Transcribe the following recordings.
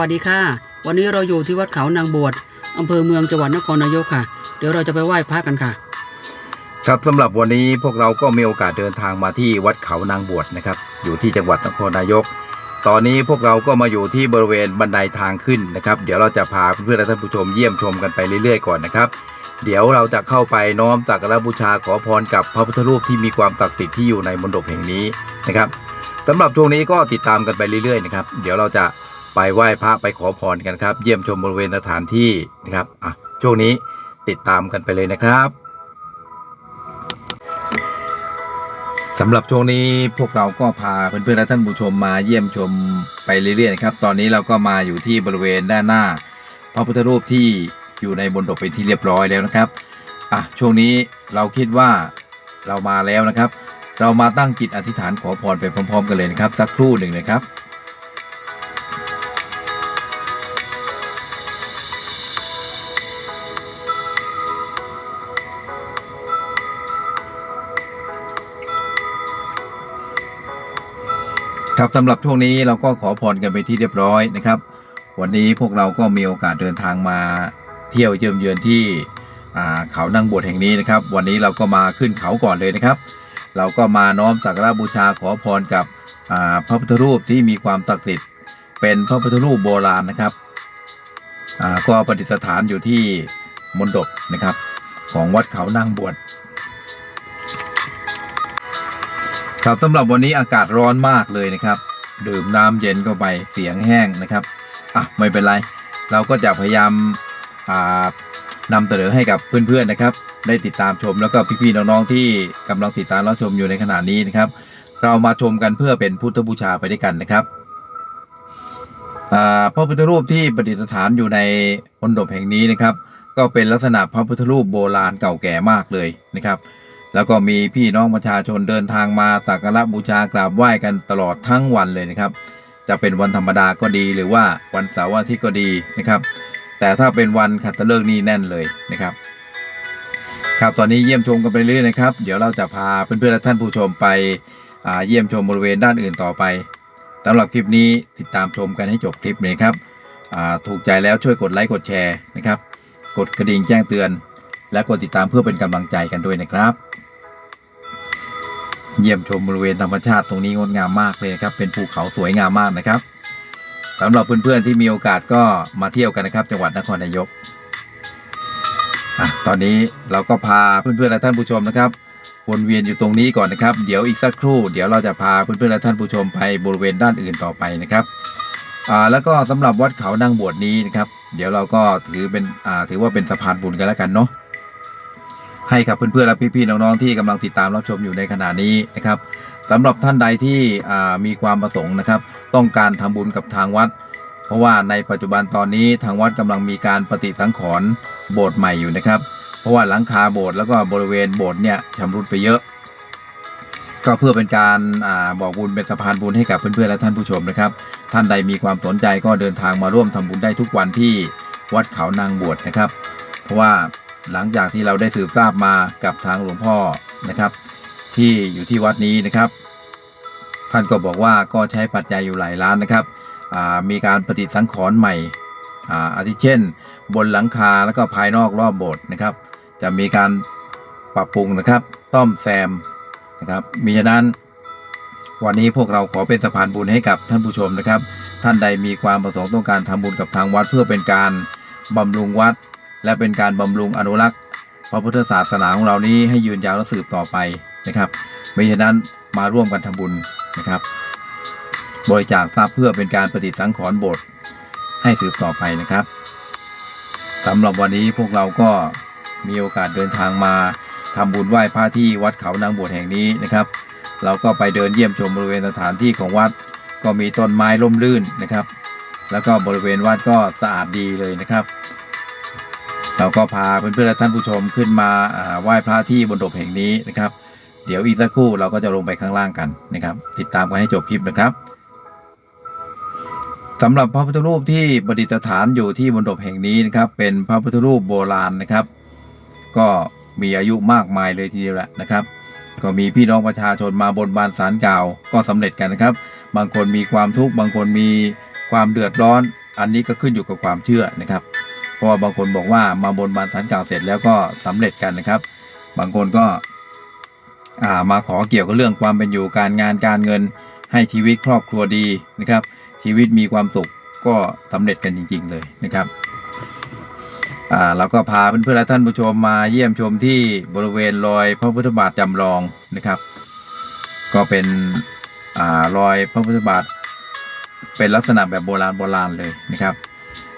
วัสดีค่ะ วันนี้เราอยู่ที่วัดเขานางบวชอำเภอเมืองจังหวัดนครนายกค่ะ เดี๋ยวเราจะไปไหว้พระกันค่ะ ครับสำหรับวันนี้พวกเราก็มีโอกาสเดินทางมาที่วัดเขานางบวชนะครับ อยู่ที่จังหวัดนครนายก ตอนนี้พวกเราก็มาอยู่ที่บริเวณบันไดทางขึ้นนะครับ เดี๋ยวเราจะพาเพื่อนๆและท่านผู้ชมเยี่ยมชมกันไปเรื่อยๆก่อนนะครับ เดี๋ยวเราจะเข้าไปน้อมสักการะบูชาขอพรกับพระพุทธรูปที่มีความศักดิ์สิทธิ์ที่อยู่ในมณฑปแห่งนี้นะครับสำหรับช่วงนี้ก็ติดตามกันไปเรื่อยๆนะครับ เดี๋ยวเราจะ ไปไหว้พระไปขอพรกันครับ เยี่ยมชมบริเวณสถานที่นะครับอะช่วงนี้ติดตามกันไปเลยนะครับสำหรับช่วงนี้พวกเราก็พาเพื่อนๆและท่านผู้ชมมาเยี่ยมชมไปเรื่อยๆนะครับ ตอนนี้เราก็มาอยู่ที่บริเวณด้านหน้า พระพุทธรูปที่อยู่ในบนดกเป็นที่เรียบร้อยแล้วนะครับอะช่วงนี้เราคิดว่าเรามาแล้วนะครับ เรามาตั้งจิตอธิษฐานขอพรไปพร้อม ๆ กันเลยนะครับ สักครู่หนึ่งนะครับ ครับสำหรับช่วงนี้เราก็ขอพรกันไปที่เรียบร้อยนะครับ วันนี้พวกเราก็มีโอกาสเดินทางมาเที่ยวเยี่ยมเยือนที่เขานางบวชแห่งนี้นะครับ วันนี้เราก็มาขึ้นเขาก่อนเลยนะครับ เราก็มาน้อมสักการบูชาขอพรกับพระพุทธรูปที่มีความศักดิ์สิทธิ์เป็นพระพุทธรูปโบราณนะครับก็ประดิษฐานอยู่ที่มณฑปนะครับ ของวัดเขานางบวช ครับสำหรับวันนี้อากาศร้อนมากเลยนะครับ ดื่มน้ำเย็นเข้าไปเสียงแห้งนะครับอะไม่เป็นไร เราก็จะพยายามนำเสนอให้กับเพื่อนๆนะครับ ได้ติดตามชมแล้วก็พี่ๆน้องๆที่กำลังติดตามรับชมอยู่ในขณะนี้นะครับ เรามาชมกันเพื่อเป็นพุทธบูชาไปด้วยกันนะครับอ่าพระพุทธรูปที่ประดิษฐานอยู่ในมณฑปแห่งนี้นะครับ ก็เป็นลักษณะพระพุทธรูปโบราณเก่าแก่มากเลยนะครับ แล้วก็มีพี่น้องประชาชนเดินทางมาสักการะบูชากราบไหว้กันตลอดทั้งวันเลยนะครับ จะเป็นวันธรรมดาก็ดีหรือว่าวันเสาร์อาทิตย์ก็ดีนะครับ แต่ถ้าเป็นวันขัตฤกษ์นี่แน่นเลยนะครับครับตอนนี้เยี่ยมชมกันไปเรื่อยนะครับ เดี๋ยวเราจะพาเพื่อนๆและท่านผู้ชมไปเยี่ยมชมบริเวณด้านอื่นต่อไปสำหรับคลิปนี้ติดตามชมกันให้จบคลิปเลยครับถูกใจแล้วช่วยกดไลค์กดแชร์นะครับ กดกระดิ่งแจ้งเตือน และกดติดตามเพื่อเป็นกำลังใจกันด้วยนะครับ เยี่ยมชมบริเวณธรรมชาติตรงนี้งดงามมากเลยครับเป็นภูเขาสวยงามมากนะครับสำหรับเพื่อนๆที่มีโอกาสก็มาเที่ยวกันนะครับ จังหวัดนครนายกอะตอนนี้เราก็พาเพื่อนๆและท่านผู้ชมนะครับวนเวียนอยู่ตรงนี้ก่อนนะครับ เดี๋ยวอีกสักครู่ เดี๋ยวเราจะพาเพื่อนๆและท่านผู้ชมไปบริเวณด้านอื่นต่อไปนะครับอ่าแล้วก็สำหรับวัดเขานางบวชนี้นะครับ เดี๋ยวเราก็ถือเป็นอ่าถือว่าเป็นสะพานบุญกันแล้วกันเนาะ ให้กับเพื่อนๆและพี่ๆน้องๆที่กำลังติดตามรับชมอยู่ในขณะนี้นะครับสำหรับท่านใดที่มีความประสงค์นะครับ ต้องการทำบุญกับทางวัด เพราะว่าในปัจจุบันตอนนี้ทางวัดกำลังมีการปฏิสังขรณ์โบสถ์ใหม่อยู่นะครับ เพราะว่าหลังคาโบสถ์แล้วก็บริเวณโบสถ์เนี่ยชำรุดไปเยอะ ก็เพื่อเป็นการอาบอกบุญเป็นสะพานบุญให้กับเพื่อนๆและท่านผู้ชมนะครับ ท่านใดมีความสนใจก็เดินทางมาร่วมทำบุญได้ทุกวันที่วัดเขานางบวชนะครับ เพราะว่า หลังจากที่เราได้สืบทราบมากับทางหลวงพ่อนะครับ ที่อยู่ที่วัดนี้นะครับ ท่านก็บอกว่าก็ใช้ปัจจัยอยู่หลายล้านนะครับอ่ามีการปฏิสังขรณ์ใหม่อ่าอาทิเช่น บนหลังคาแล้วก็ภายนอกรอบโบสถ์นะครับ จะมีการปรับปรุงนะครับต้อมแซมนะครับมีฉะนั้นวันนี้พวกเราขอเป็นสะพานบุญให้กับท่านผู้ชมนะครับ ท่านใดมีความประสงค์ต้องการทำบุญกับทางวัดเพื่อเป็นการบำรุงวัด และเป็นการบำรุงอนุรักษ์พระพุทธศาสนาของเรานี้ให้ยืนยาวและสืบต่อไปนะครับไม่ฉะนั้นมาร่วมกันทำบุญนะครับ บริจาคทรัพย์เพื่อเป็นการปฏิสังขรณ์โบสถ์ให้สืบต่อไปนะครับสำหรับวันนี้พวกเราก็มีโอกาสเดินทางมาทำบุญไหว้พระที่วัดเขานางบวชแห่งนี้นะครับ เราก็ไปเดินเยี่ยมชมบริเวณสถานที่ของวัด ก็มีต้นไม้ร่มรื่นนะครับ แล้วก็บริเวณวัดก็สะอาดดีเลยนะครับ เราก็พาเพื่อนๆและท่านผู้ชมขึ้นมาไหว้พระที่บนดบแห่งนี้นะครับ เดี๋ยวอีกสักครู่เราก็จะลงไปข้างล่างกันนะครับ ติดตามกันให้จบคลิปนะครับสำหรับพระพุทธรูปที่ประดิษฐานอยู่ที่บนดบแห่งนี้นะครับ เป็นพระพุทธรูปโบราณนะครับ ก็มีอายุมากมายเลยทีเดียวแหละนะครับ ก็มีพี่น้องประชาชนมาบนบานสารกล่าวก็สำเร็จกันนะครับ บางคนมีความทุกข์บางคนมีความเดือดร้อน อันนี้ก็ขึ้นอยู่กับความเชื่อนะครับ ราะว่าบางคนบอกว่ามาบนบานสันกล่าวเสร็จแล้วก็สำเร็จกันนะครับ บางคนก็ามาขอเกี่ยวกับเรื่องความเป็นอยู่การงานการเงิน ให้ชีวิตครอบครัวดีนะครับ ชีวิตมีความสุขก็สำเร็จกันจริง ๆ เลยนะครับเราก็พาเพื่อนๆและท่านผู้ชมมาเยี่ยมชมที่บริเวณรอยพระพุทธบาทจำลองนะครับ ก็เป็นอรอยพระพุทธบาทเป็นลักษณะแบบโบราณโบราณเลยนะครับ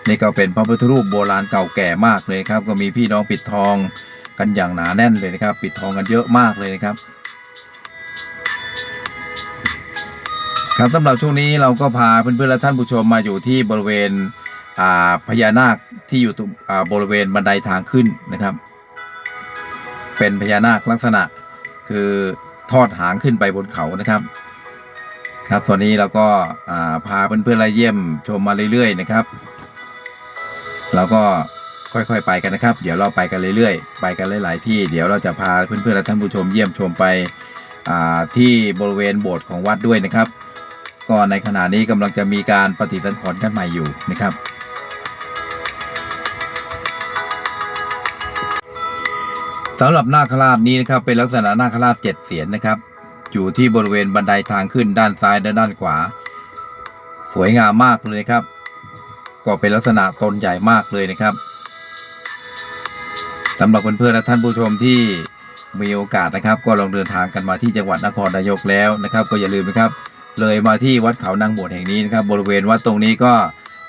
นี่ก็เป็นพระพุทธรูปโบราณเก่าแก่มากเลยครับ ก็มีพี่น้องปิดทองกันอย่างหนาแน่นเลยนะครับ ปิดทองกันเยอะมากเลยนะครับครับสำหรับช่วงนี้เราก็พาเพื่อนๆและท่านผู้ชมมาอยู่ที่บริเวณอ่าพญานาคที่อยู่ตรงอ่าบริเวณบันไดทางขึ้นนะครับ เป็นพญานาคลักษณะคือทอดหางขึ้นไปบนเขานะครับ ครับตอนนี้เราก็อ่าพาเพื่อนๆและเยี่ยมชมมาเรื่อยๆนะครับ เราก็ค่อยๆไปกันนะครับ เดี๋ยวเราไปกันเรื่อยๆ ไปกันหลายๆที่ เดี๋ยวเราจะพาเพื่อนๆและท่านผู้ชมเยี่ยมชมไปที่บริเวณโบสถ์ของวัดด้วยนะครับ ก็ในขณะนี้กำลังจะมีการปฏิสังขรณ์กันใหม่อยู่นะครับสำหรับนาคราชนี้นะครับ เป็นลักษณะนาคราชเจ็ดเสียนนะครับ อยู่ที่บริเวณบันไดทางขึ้นด้านซ้ายและด้านขวา สวยงามมากเลยครับ ก็เป็นลักษณะตนใหญ่มากเลยนะครับสำหรับเพื่อนๆและท่านผู้ชมที่มีโอกาสนะครับ ก็ลองเดินทางกันมาที่จังหวัดนครนายกแล้วนะครับ ก็อย่าลืมนะครับ เลยมาที่วัดเขานางบวชแห่งนี้นะครับ บริเวณวัดตรงนี้ก็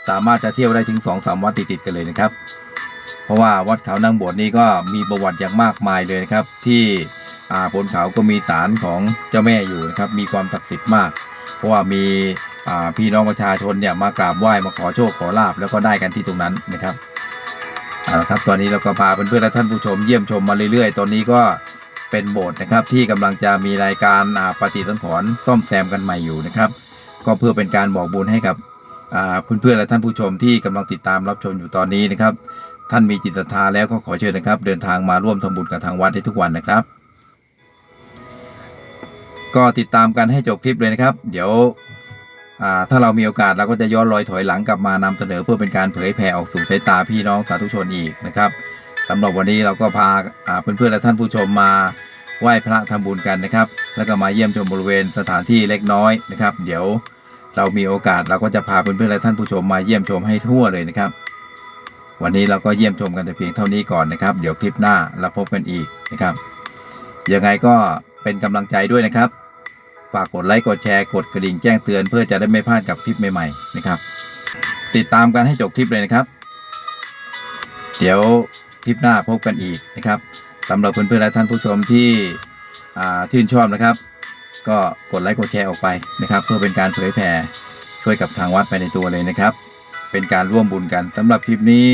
สามารถจะเที่ยวได้ถึง2อสวัดติดๆกันเลยนะครับ เพราะว่าวัดเขานางบวชนี้ก็มีประวัติอย่างมากมายเลยนะครับ ที่อาบนเขาก็มีศาลของเจ้าแม่อยู่นะครับ มีความศักดิ์สิทธิ์มาก เพราะว่ามี พี่น้องประชาชนเนี่ยมากราบไหว้มาขอโชคขอลาบแล้วก็ได้กันที่ตรงนั้นนะครับเอาละครับตอนนี้เราก็พาเพื่อนๆและท่านผู้ชมเยี่ยมชมมาเรื่อยๆ ตอนนี้ก็เป็นโบสถ์นะครับที่กำลังจะมีรายการปฏิสังขรณ์ซ่อมแซมกันใหม่อยู่นะครับ ก็เพื่อเป็นการบอกบุญให้กับเพื่อนๆและท่านผู้ชมที่กำลังติดตามรับชมอยู่ตอนนี้นะครับ ท่านมีจิตศรัทธาแล้วก็ขอเชิญนะครับ เดินทางมาร่วมทำบุญกับทางวัดได้ทุกวันนะครับ ก็ติดตามกันให้จบคลิปเลยนะครับ เดี๋ยว ถ้าเรามีโอกาสเราก็จะย้อนรอยถอยหลังกลับมานำเสนอเพื่อเป็นการเผยแผ่ออกสู่สายตาพี่น้องสาธุชนอีกนะครับสำหรับวันนี้เราก็พาาเพื่อนๆและท่านผู้ชมมาไหว้พระทำบุญกันนะครับ แล้วก็มาเยี่ยมชมบริเวณสถานที่เล็กน้อยนะครับ เดี๋ยวเรามีโอกาสเราก็จะพาเพื่อนๆและท่านผู้ชมมาเยี่ยมชมให้ทั่วเลยนะครับ วันนี้เราก็เยี่ยมชมกันแต่เพียงเท่านี้ก่อนนะครับ เดี๋ยวคลิปหน้าเราพบกันอีกนะครับยังไงก็เป็นกำลังใจด้วยนะครับ ฝากกดไลค์กดแชร์กดกระดิ่งแจ้งเตือน เพื่อจะได้ไม่พลาดกับคลิปใหม่ๆนะครับ ติดตามกันให้จบคลิปเลยนะครับ เดี๋ยวคลิปหน้าพบกันอีกนะครับสำหรับเพื่อนๆและท่านผู้ชมที่ชื่นชอบนะครับ ก็กดไลค์กดแชร์ออกไปนะครับ เพื่อเป็นการเผยแผ่ช่วยกับทางวัดไปในตัวเลยนะครับ เป็นการร่วมบุญกันสำหรับคลิปนี้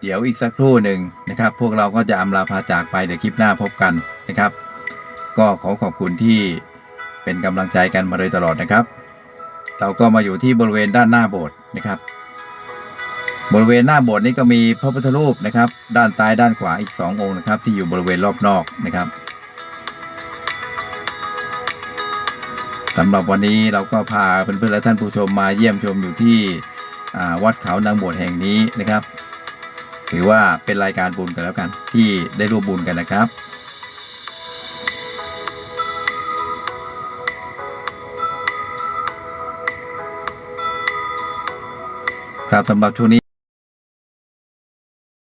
เดี๋ยวอีกสักครู่หนึ่งนะครับ พวกเราก็จะอำลาพาจากไปเดี๋ยวคลิปหน้าพบกันนะครับ ก็ขอขอบคุณที่ เป็นกำลังใจกันมาโดยตลอดนะครับ เราก็มาอยู่ที่บริเวณด้านหน้าโบสถ์นะครับ บริเวณหน้าโบสถ์นี้ก็มีพระพุทธรูปนะครับ ด้านซ้ายด้านขวาอีกสององค์นะครับ ที่อยู่บริเวณรอบนอกนะครับสำหรับวันนี้เราก็พาเพื่อนๆและท่านผู้ชมมาเยี่ยมชมอยู่ที่วัดเขานางโบสถ์แห่งนี้นะครับ ถือว่าเป็นรายการบุญกันแล้วกัน ที่ได้ร่วมบุญกันนะครับ ครับสำหรับช่วงนี้